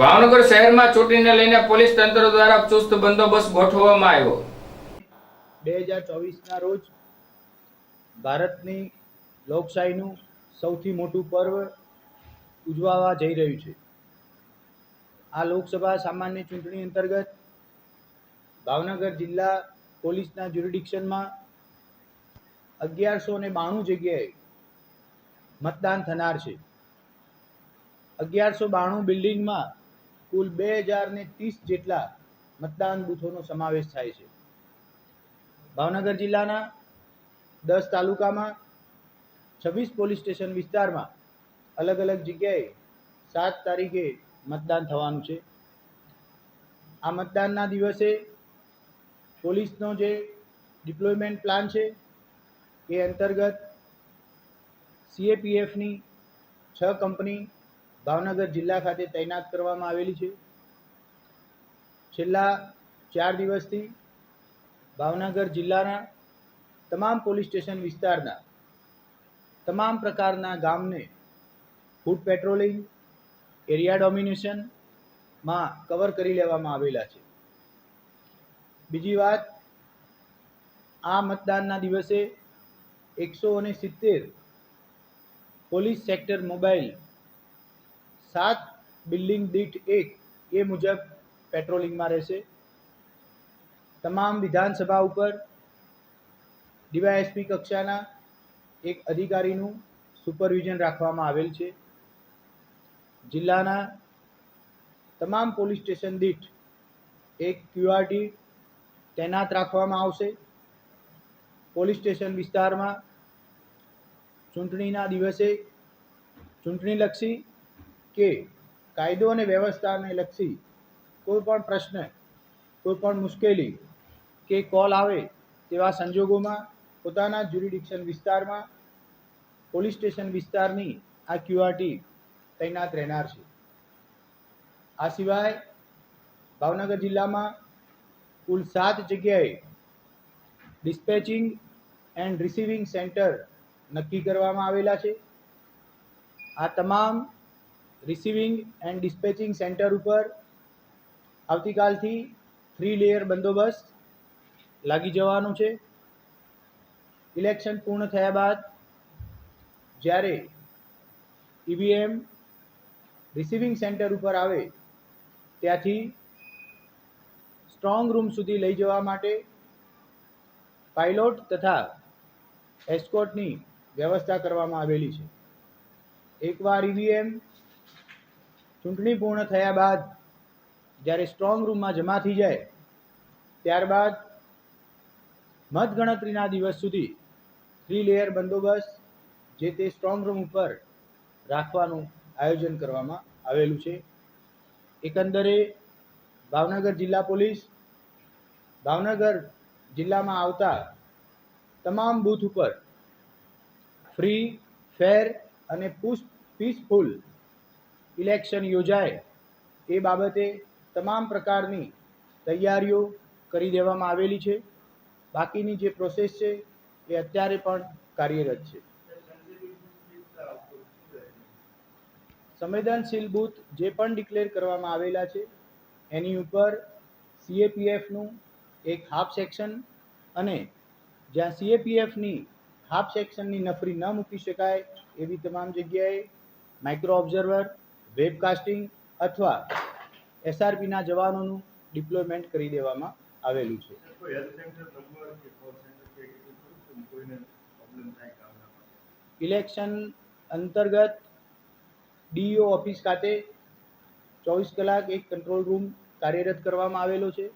ભાવનગર શહેરમાં ચૂંટણીને લઈને પોલીસ તંત્ર દ્વારા ચુસ્ત બંદોબસ્ત ગોઠવવામાં આવ્યો. બે હજાર ચોવીસના રોજ ભારતની લોકશાહીનું સૌથી મોટું પર્વ ઉજવાવા જઈ રહ્યું છે. આ લોકસભા સામાન્ય ચૂંટણી અંતર્ગત ભાવનગર જિલ્લા પોલીસના જ્યુરિડિક્શનમાં અગિયારસો ને બાણું જગ્યાએ મતદાન થનાર છે. અગિયારસો બાણું બિલ્ડિંગમાં કુલ બે હજાર ને ત્રીસ જેટલા મતદાન બૂથોનો સમાવેશ થાય છે. ભાવનગર જિલ્લાના દસ તાલુકામાં છવ્વીસ પોલીસ સ્ટેશન વિસ્તારમાં અલગ અલગ જગ્યાએ સાત તારીખે મતદાન થવાનું છે. આ મતદાનના દિવસે પોલીસનો જે ડિપ્લોયમેન્ટ પ્લાન છે એ અંતર્ગત સીએપીએફની છ કંપની ભાવનગર જિલ્લા ખાતે તૈનાત કરવામાં આવેલી છે. છેલ્લા ચાર દિવસથી ભાવનગર જિલ્લાના તમામ પોલીસ સ્ટેશન વિસ્તારના તમામ પ્રકારના ગામને ફૂડ પેટ્રોલિંગ, એરિયા ડોમિનેશનમાં કવર કરી લેવામાં આવેલા છે. બીજી વાત, આ મતદાનના દિવસે એકસો અને સિત્તેર પોલીસ સેક્ટર મોબાઈલ સાત બિલ્ડિંગ દીઠ એક એ મુજબ પેટ્રોલિંગમાં રહેશે. તમામ વિધાનસભા ઉપર ડીવાયએસપી કક્ષાના એક અધિકારીનું સુપરવિઝન રાખવામાં આવેલ છે. જિલ્લાના તમામ પોલીસ સ્ટેશન દીઠ એક ક્યુઆરટી તૈનાત રાખવામાં આવશે. પોલીસ સ્ટેશન વિસ્તારમાં ચૂંટણીના દિવસે ચૂંટણીલક્ષી કે કાયદો અને વ્યવસ્થાને લક્ષી કોઈ પણ પ્રશ્ન, કોઈ પણ મુશ્કેલી કે કોલ આવે તેવા સંજોગોમાં પોતાના જ્યુરિડિક્શન વિસ્તારમાં, પોલીસ સ્ટેશન વિસ્તારની આ ક્યુઆરટી તૈનાત રહેનાર છે. આ સિવાય ભાવનગર જિલ્લામાં કુલ સાત જગ્યાએ ડિસ્પેચિંગ એન્ડ રિસીવિંગ સેન્ટર નક્કી કરવામાં આવેલા છે. આ તમામ રિસીવિંગ એન્ડ ડિસ્પેચિંગ સેન્ટર ઉપર આવતીકાલથી થ્રી લેયર બંદોબસ્ત લાગી જવાનો છે. ઇલેક્શન પૂર્ણ થયા બાદ જ્યારે ઈવીએમ રિસીવિંગ સેન્ટર ઉપર આવે, ત્યાંથી સ્ટ્રોંગ રૂમ સુધી લઈ જવા માટે પાઇલોટ તથા એસ્કોટની વ્યવસ્થા કરવામાં આવેલી છે. એકવાર ઈવીએમ ચૂંટણી પૂર્ણ થયા બાદ જ્યારે સ્ટ્રોંગ રૂમમાં જમા થઈ જાય, ત્યારબાદ મતગણતરીના દિવસ સુધી થ્રી લેયર બંદોબસ્ત જે તે સ્ટ્રોંગ રૂમ ઉપર રાખવાનું આયોજન કરવામાં આવેલું છે. એકંદરે ભાવનગર જિલ્લા પોલીસ ભાવનગર જિલ્લામાં આવતા તમામ બૂથ ઉપર ફ્રી ફેર અને પુશ પીસફુલ ઇલેક્શન યોજાય, એ બાબતે તમામ પ્રકારની તૈયારીઓ કરી દેવામાં આવેલી છે. બાકીની જે પ્રોસેસ છે, એ અત્યારે પણ કાર્યરત છે. સંવેદનશીલ બૂથ જે પણ ડિક્લેર કરવામાં આવેલા છે, એની ઉપર સીએપીએફનું એક હાફ સેક્શન અને જ્યાં સીએપીએફની હાફ સેક્શનની નફરી ન મૂકી શકાય એવી તમામ જગ્યાએ માઇક્રો ઓબ્ઝર્વર વેબકાસ્ટિંગ અથવા એસઆરપીના જવાનોનું ડિપ્લોયમેન્ટ કરી દેવામાં આવેલું છે. ઇલેક્શન અંતર્ગત ડીઓ ઓફિસ ખાતે ચોવીસ કલાક એક કંટ્રોલ રૂમ કાર્યરત કરવામાં આવેલો છે.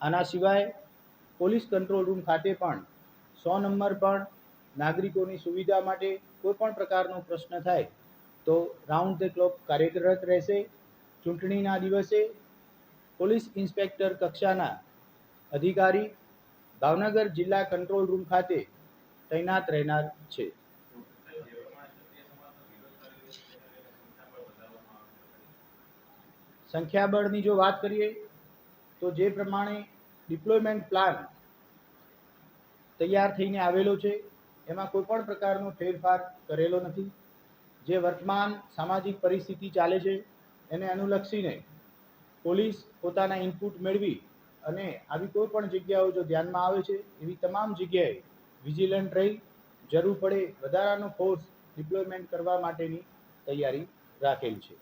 આના સિવાય પોલીસ કંટ્રોલ રૂમ ખાતે પણ સો નંબર પણ નાગરિકોની સુવિધા માટે કોઈ પણ પ્રકારનો પ્રશ્ન થાય તો રાઉન્ડ ધ ક્લોક કાર્યરત રહેશે. ચૂંટણીના દિવસે પોલીસ ઇન્સ્પેક્ટર કક્ષાના અધિકારી ભાવનગર જિલ્લા કંટ્રોલ રૂમ ખાતે તૈનાત રહેનાર છે. સંખ્યાબળની જો વાત કરીએ, તો જે પ્રમાણે ડિપ્લોયમેન્ટ પ્લાન તૈયાર થઈને આવેલો છે, એમાં કોઈ પણ પ્રકારનો ફેરફાર કરેલો નથી. જે વર્તમાન સામાજિક પરિસ્થિતિ ચાલે છે એને અનુલક્ષીને પોલીસ પોતાના ઇનપુટ મેળવી અને આવી કોઈ પણ જગ્યાઓ જો ધ્યાનમાં આવે છે એવી તમામ જગ્યાએ વિજિલન્ટ રહી જરૂર પડે વધારાનો ફોર્સ ડિપ્લોયમેન્ટ કરવા માટેની તૈયારી રાખેલ છે.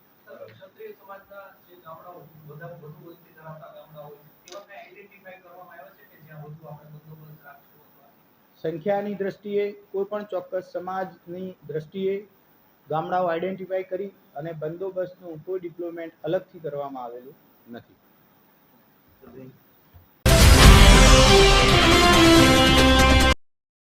સંખ્યાની દ્રષ્ટિએ કોઈ પણ ચોક્કસ સમાજની દ્રષ્ટિએ ગામડાઓ આઈડેન્ટિફાઈ કરી અને બંદોબસ્તનું કોઈ ડિપ્લોયમેન્ટ અલગથી કરવામાં આવેલું નથી.